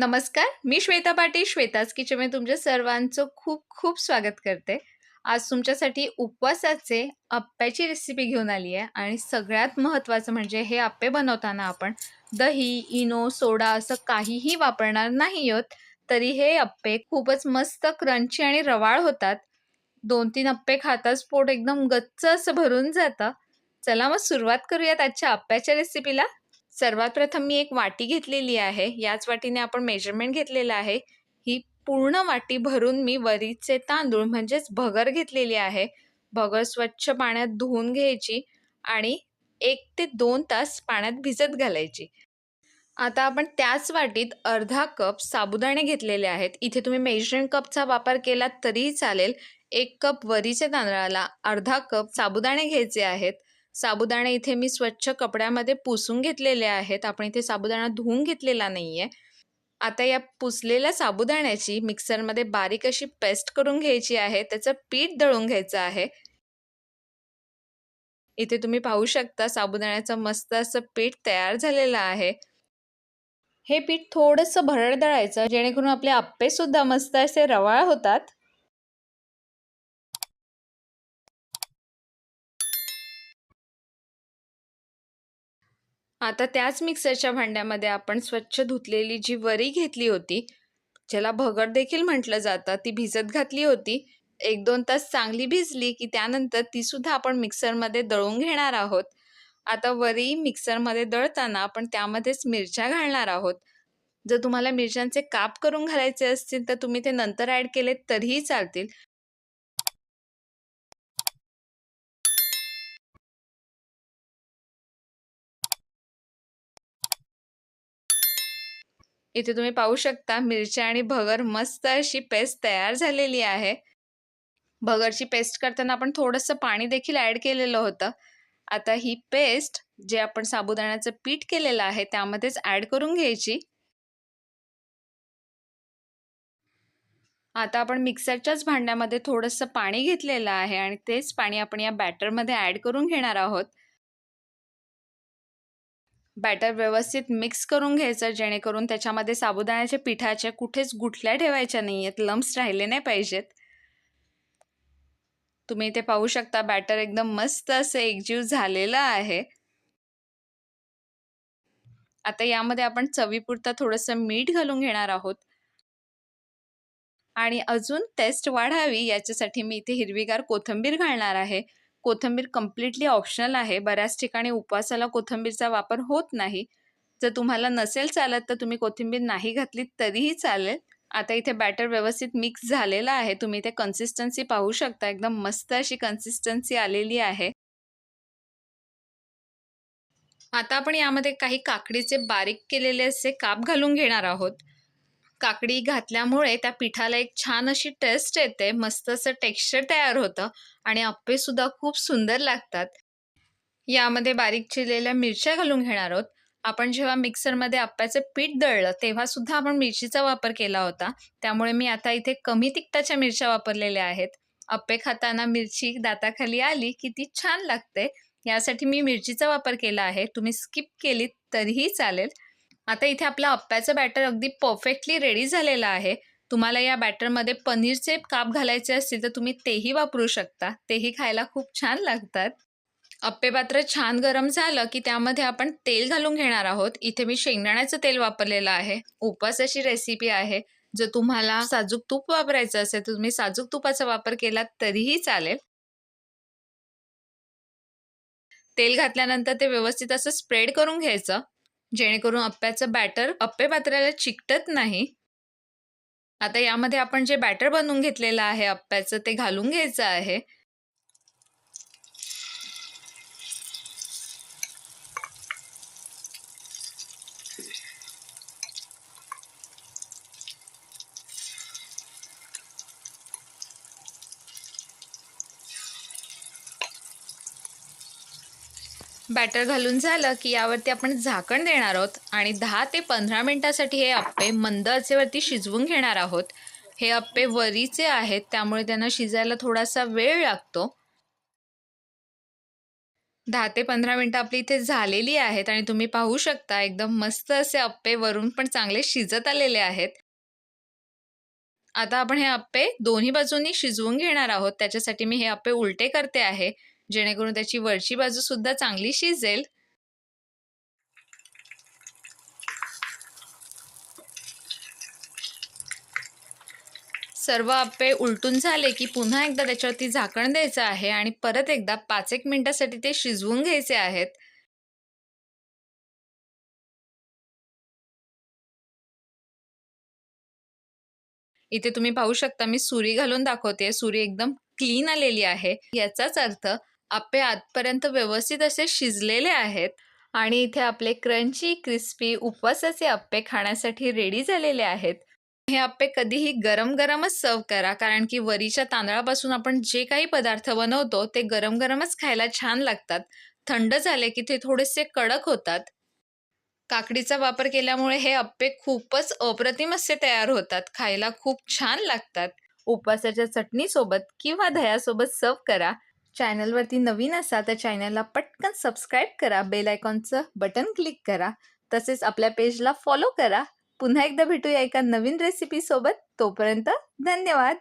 नमस्कार मी श्वेता पाटील श्वेताज किचनमध्ये तुमच्या सर्वांचं खूप खूप स्वागत करते. आज तुमच्यासाठी उपवासाचे आप्प्याची रेसिपी घेऊन आली आहे आणि सगळ्यात महत्त्वाचं म्हणजे हे आप्पे बनवताना आपण दही इनो सोडा असं काहीही वापरणार नाही आहोत तरी हे आप्पे खूपच मस्त क्रंची आणि रवाळ होतात. दोन तीन आप्पे खाताच पोट एकदम गच्च असं भरून जातं. चला मग सुरुवात करूयात आजच्या आप्प्याच्या रेसिपीला सर्वात प्रथम मी एक वाटी घेतलेली आहे. याच वाटीने आपण मेजरमेंट घेतलेलं आहे. ही पूर्ण वाटी भरून मी वरीचे तांदूळ म्हणजेच भगर घेतलेली आहे. भगर स्वच्छ पाण्यात धुवून घ्यायची आणि एक ते दोन तास पाण्यात भिजत घालायची. आता आपण त्याच वाटीत अर्धा कप साबुदाणे घेतलेले आहेत. इथे तुम्ही मेजरिंग कपचा वापर केलात तरीही चालेल. एक कप वरीच्या तांदळाला अर्धा कप साबुदाणे घ्यायचे आहेत. साबुदाणे इथे मी स्वच्छ कपड्यामध्ये पुसून घेतलेले आहेत. आपण इथे साबुदाणा धुवून घेतलेला नाही आहे आता या पुसलेल्या साबुदाण्याची मिक्सरमध्ये बारीक अशी पेस्ट करून घ्यायची आहे. त्याचं पीठ दळून घ्यायचं आहे. इथे तुम्ही पाहू शकता साबुदाण्याचं मस्त असं पीठ तयार झालेलं आहे. हे पीठ थोडंसं भरड दळायचं जेणेकरून आपले आप्पे सुद्धा मस्त असे रवाळ होतात. आता त्याच मिक्सरच्या भांड्यामध्ये आपण स्वच्छ धुतलेली जी वरी घेतली होती ज्याला भगर देखील म्हटलं जातं ती भिजत घातली होती. एक दोन तास चांगली भिजली की त्यानंतर तीसुद्धा आपण मिक्सरमध्ये दळून घेणार आहोत. आता वरी मिक्सरमध्ये दळताना आपण त्यामध्येच मिरच्या घालणार आहोत. जर तुम्हाला मिरच्यांचे काप करून घालायचे असतील तर तुम्ही ते नंतर ॲड केले तरीही चालतील. इथे तुम्ही पाहू शकता मिरच्या आणि भगर मस्त अशी पेस्ट तयार झालेली आहे. भगरची पेस्ट करताना आपण थोडंसं पाणी देखील ॲड केलेलं होतं. आता ही पेस्ट जे आपण साबुदाण्याचं पीठ केलेलं आहे त्यामध्येच ॲड करून घ्यायची. आता आपण मिक्सरच्याच भांड्यामध्ये थोडंसं पाणी घेतलेलं आहे आणि तेच पाणी आपण या बॅटरमध्ये ॲड करून घेणार आहोत. बॅटर व्यवस्थित मिक्स करून घ्यायचं जेणेकरून त्याच्यामध्ये साबुदाण्याच्या पिठाच्या कुठेच गुठल्या ठेवायच्या नाही आहेत लम्स राहिले नाही पाहिजेत. तुम्ही इथे पाहू शकता बॅटर एकदम मस्त असं एकजीव झालेलं आहे. आता यामध्ये आपण चवीपुरता थोडंसं मीठ घालून घेणार आहोत. आणि अजून टेस्ट वाढावी याच्यासाठी मी इथे हिरवीगार कोथिंबीर घालणार आहे. कोथिंबीर कम्प्लिटली ऑप्शनल आहे. बऱ्याच ठिकाणी उपवासाला कोथिंबीरचा वापर होत नाही. जर तुम्हाला नसेल चालत तर तुम्ही कोथिंबीर नाही घातली तरीही चालेल. आता इथे बॅटर व्यवस्थित मिक्स झालेला आहे. तुम्ही इथे कन्सिस्टन्सी पाहू शकता. एकदम मस्त अशी कन्सिस्टन्सी आलेली आहे. आता आपण यामध्ये काही काकडीचे बारीक केलेले असे काप घालून घेणार आहोत. काकडी घातल्यामुळे त्या पिठाला एक छान अशी टेस्ट येते मस्त असं टेक्स्चर तयार होतं आणि अप्पेसुद्धा खूप सुंदर लागतात. यामध्ये बारीक चिरलेल्या मिरच्या घालून घेणार आहोत. आपण जेव्हा मिक्सरमध्ये आप्याचं पीठ दळलं तेव्हा सुद्धा आपण मिरचीचा वापर केला होता. त्यामुळे मी आता इथे कमी तिखटाच्या मिरच्या वापरलेल्या आहेत. अप्पे खाताना मिरची दाताखाली आली की ती छान लागते. यासाठी मी मिरचीचा वापर केला आहे. तुम्ही स्किप केली तरीही चालेल. आता इथे आपलं अप्प्याचं बॅटर अगदी परफेक्टली रेडी झालेलं आहे. तुम्हाला या बॅटरमध्ये पनीरचे काप घालायचे असतील तर तुम्ही तेही वापरू शकता. तेही खायला खूप छान लागतात. अप्पे पात्र छान गरम झालं की त्यामध्ये आपण तेल घालून घेणार आहोत. इथे मी शेंगदाण्याचं तेल वापरलेलं आहे. उपवासाची रेसिपी आहे. जर तुम्हाला साजूक तूप वापरायचं असेल तर तुम्ही साजूक तुपाचा वापर केला तरीही चालेल. तेल घातल्यानंतर ते व्यवस्थित असं स्प्रेड करून घ्यायचं. जेणेकरून अप्प्याचं बॅटर अप्पे पात्राला चिकटत नाही. आता यामध्ये आपण जे बॅटर बनवून घेतलेलं आहे अप्प्याचं ते घालून घ्यायचं आहे. बॅटर घालून झालं की यावरती आपण झाकण देणार आहोत आणि दहा ते पंधरा मिनटासाठी हे अप्पे मंद आचेवरती शिजवून घेणार आहोत हे अप्पे वरीचे आहेत त्यामुळे त्यांना शिजायला थोडासा वेळ लागतो दहा ते पंधरा मिनटं आपली इथे झालेली आहेत आणि तुम्ही पाहू शकता एकदम मस्त असे अप्पे वरून पण चांगले शिजत आलेले आहेत. आता आपण हे अप्पे दोन्ही बाजूंनी शिजवून घेणार आहोत. त्याच्यासाठी मी हे अप्पे उलटे करते आहे, जेणेकरून त्याची वरची बाजू सुद्धा चांगली शिजेल. सर्व आपे उलटून झाले की पुन्हा एकदा त्याच्यावरती झाकण द्यायचं आहे आणि परत एकदा पाच एक मिनिटासाठी ते शिजवून घ्यायचे आहेत. इथे तुम्ही पाहू शकता मी सुरी घालून दाखवते. सुरी एकदम क्लीन आलेली आहे. याचाच अर्थ अप्पे आतपर्यंत व्यवस्थित असे शिजलेले आहेत आणि इथे आपले क्रंची, क्रिस्पी उपवासाचे अप्पे खाण्यासाठी रेडी झालेले आहेत. हे अप्पे कधीही गरम-गरमच सर्व्ह करा, कारण की वरीच्या तांदळापासून आपण जे काही पदार्थ बनवतो ते गरम-गरमच खायला छान लागतात. थंड झाले की ते थोडेसे कडक होतात. काकडीचा वापर केल्यामुळे हे अप्पे खूपच अप्रतिम असे तयार होतात. खायला खूप छान लागतात. उपवासाच्या चटणीसोबत किंवा दह्यासोबत सर्व्ह करा. चॅनलवरती नवीन असाल तर चॅनलला पटकन सबस्क्राईब करा. बेल आयकॉनचं बटन क्लिक करा. तसेच आपल्या पेजला फॉलो करा. पुन्हा एकदा भेटूया एका नवीन रेसिपीसोबत. तोपर्यंत धन्यवाद.